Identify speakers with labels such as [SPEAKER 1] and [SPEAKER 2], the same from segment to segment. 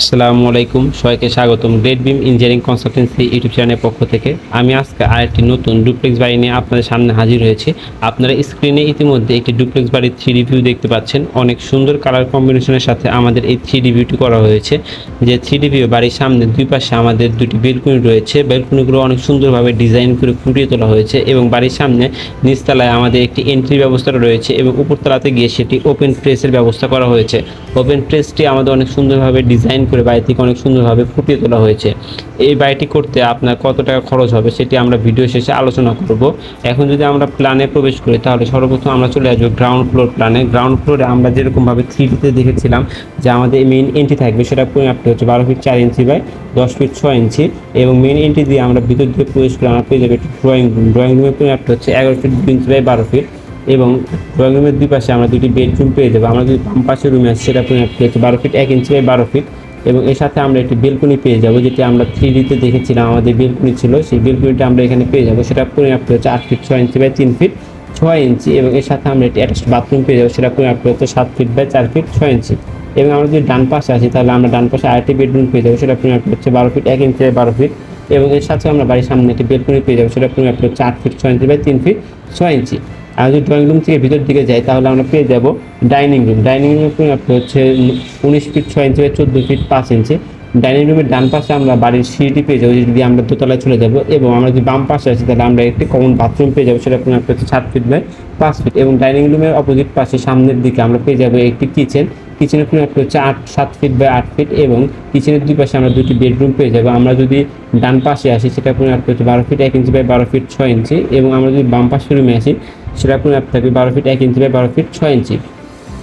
[SPEAKER 1] আসসালামু আলাইকুম, সবাইকে স্বাগতম great beam engineering consultancy YouTube চ্যানেলের পক্ষ থেকে। আমি আজকে আরেকটি নতুন ডুপ্লেক্স বাড়ি নিয়ে আপনাদের সামনে হাজির হয়েছি। আপনারা স্ক্রিনে ইতিমধ্যে একটি ডুপ্লেক্স বাড়ির থ্রি রিভিউ দেখতে পাচ্ছেন। অনেক সুন্দর কালার কম্বিনেশনের সাথে আমাদের এই থ্রি রিভিউটি করা হয়েছে। যে থ্রি রিভিউ বাড়ির সামনে দুই পাশে আমাদের দুটি বেলকুনি রয়েছে। বেলকুনিগুলো অনেক সুন্দরভাবে ডিজাইন করে ফুটিয়ে তোলা হয়েছে এবং বাড়ির সামনে নিচতলায় আমাদের একটি এন্ট্রি ব্যবস্থা রয়েছে এবং উপরতলাতে গিয়ে সেটি ওপেন প্রেসের ব্যবস্থা করা হয়েছে। ওপেন প্রেসটি আমাদের অনেক সুন্দরভাবে ডিজাইন করে বাড়িটিকে অনেক সুন্দরভাবে ফুটিয়ে তোলা হয়েছে। এই বাড়িটি করতে আপনার কত টাকা খরচ হবে সেটি আমরা ভিডিও শেষে আলোচনা করব। এখন যদি আমরা প্ল্যানে প্রবেশ করি, তাহলে সর্বপ্রথম আমরা চলে আসব গ্রাউন্ড ফ্লোর প্ল্যানে। গ্রাউন্ড ফ্লোরে আমরা যেরকমভাবে থ্রিতে দেখেছিলাম যে আমাদের মেইন এন্ট্রি থাকবে, সেটা পরিমাপটা হচ্ছে বারো ফিট চার ইঞ্চি বাই দশ ফিট ছয় ইঞ্চি এবং মেইন এন্ট্রি দিয়ে আমরা ভিতর দিয়ে প্রবেশ করে আমরা পেয়ে যাব একটি ড্রয়িং রুম ড্রয়িং রুমের পরিমাপটা হচ্ছে এগারো ফিট দুই ইঞ্চি বাই বারো ফিট এবং ড্রয়িং রুমের দুই পাশে আমরা দুটি বেডরুম পেয়ে যাব। আমরা যদি বাম রুমে আসি, সেটা পরিমাপটা হচ্ছে বারো ফিট এক ইঞ্চি বাই বারো ফিট এবং এর সাথে আমরা একটি বেলকুনি পেয়ে যাব, যেটি আমরা থ্রি ডিতে দেখেছিলাম, আমাদের বেলকুনি ছিল। সেই বেলকুনিটা আমরা এখানে পেয়ে যাব। সেটা পরিমাপটা হচ্ছে আট ফিট ছয় ইঞ্চি বাই তিন ফিট ছয় ইঞ্চি এবং এর সাথে আমরা একটি অ্যাটাচ বাথরুম পেয়ে যাব। সেটা পরিমাপটা হচ্ছে সাত ফিট বাই চার ফিট ছয় ইঞ্চি এবং আমরা যদি ডান পাশে আসি, তাহলে আমরা ডান পাশে আরেকটি বেডরুম পেয়ে যাব। সেটা পরিমাপটা হচ্ছে বারো ফিট এক ইঞ্চি বাই বারো ফিট এবং এর সাথে আমরা বাড়ির সামনে একটি বেলকুনি পেয়ে যাব। সেটা পরিমাপটা হচ্ছে আট ফিট ছয় ইঞ্চি বাই তিন ফিট ছয় ইঞ্চি আর যদি ড্রয়িং রুম থেকে ভিতর দিকে যাই, তাহলে আমরা পেয়ে যাব ডাইনিং রুম ডাইনিং রুমের আপনি হচ্ছে উনিশ ফিট ছয় ইঞ্চি চোদ্দ ফিট পাঁচ ইঞ্চি ডাইনিং রুমের ডান পাশে আমরা বাড়ির সিঁড়িটি পেয়ে যাব যদি আমরা দোতলায় চলে যাব এবং আমরা যদি বাম পাশে আসি, তাহলে আমরা একটি কমন বাথরুম পেয়ে যাব, সেটা পরিমাপটা হচ্ছে সাত ফিট বাই পাঁচ ফিট এবং ডাইনিং রুমের অপোজিট পাশে সামনের দিকে আমরা পেয়ে যাব একটি কিচেন কিচেনের পরিমাপটা হচ্ছে আট, সাত ফিট বাই আট ফিট এবং কিচেনের দুই পাশে আমরা দুটি বেডরুম পেয়ে যাব। আমরা যদি ডান পাশে আসি, সেটা পরিমাপটা হচ্ছে বারো ফিট এক ইঞ্চি বাই বারো ফিট ছয় ইঞ্চি এবং আমরা যদি বাম পাশের রুমে আসি, সেটা পরিমাপ থাকবে বারো ফিট এক ইঞ্চি বাই বারো ফিট ছয় ইঞ্চি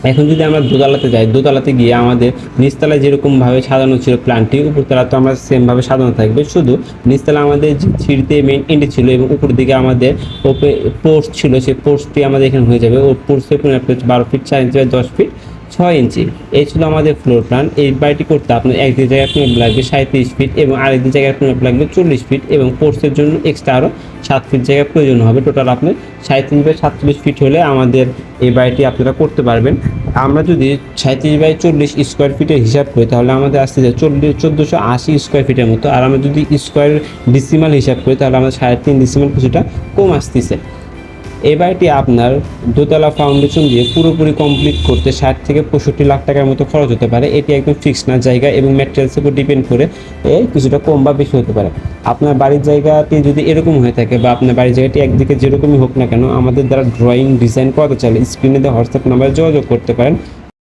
[SPEAKER 1] এখন যদি আমরা দোতলাতে যাই, দোতলাতে গিয়ে আমাদের নিচতলায় যেরকমভাবে সাজানো ছিল প্ল্যানটি, উপরতলা তো আমরা সেমভাবে সাজানো থাকবে। শুধু নিচতলা আমাদের যে ছিঁড়তে মেন এন্ট্রি ছিল এবং উপর দিকে আমাদের ওপে পোস্ট ছিল, সেই পোস্টটি আমাদের এখানে হয়ে যাবে। ও পোস্টের পনেরো ফিট বারো ফিট চার ইঞ্চি দশ ফিট ছয় ইঞ্চি। এই ছিল আমাদের ফ্লোর প্ল্যান এই বাড়িটি করতে আপনার একদিক জায়গায় পরিমাপ লাগবে সাঁত্রিশ ফিট এবং আরেকদিক জায়গায় পরিমাপ লাগবে চল্লিশ ফিট এবং পোস্টের জন্য এক্সট্রা আরও সাত ফিট জায়গা প্রয়োজন হবে। টোটাল আপনার সাঁত্রিশ বাই সাতচল্লিশ ফিট হলে আমাদের এই বাড়িটি আপনারা করতে পারবেন। আমরা যদি সাঁত্রিশ বাই চল্লিশ স্কোয়ার ফিটের হিসাব করি, তাহলে আমাদের আসতে যায় চল্লিশ, চোদ্দোশো আশি স্কোয়ার ফিটের মতো। আর আমরা যদি স্কোয়ার ডিসিমাল হিসাব করি, তাহলে আমাদের সাড়ে তিন ডিসিমাল কিছুটা কম আসতেছে। এই বাড়িটি আপনার দোতলা ফাউন্ডেশন দিয়ে পুরোপুরি কমপ্লিট করতে ষাট থেকে পঁয়ষট্টি লাখ টাকার মতো খরচ হতে পারে। এটি একদম ফিক্স না, জায়গা এবং ম্যাটেরিয়ালসের উপর ডিপেন্ড করে এ কিছুটা কম বা বেশি হতে পারে। আপনার বাড়ির জায়গাটি যদি এরকম হয়ে থাকে বা আপনার বাড়ির জায়গাটি একদিকে যেরকমই হোক না কেন, আমাদের দ্বারা ড্রয়িং ডিজাইন করাতে চাইলে স্ক্রিনে দেওয়া হোয়াটসঅ্যাপ নাম্বারে যোগাযোগ করতে পারেন।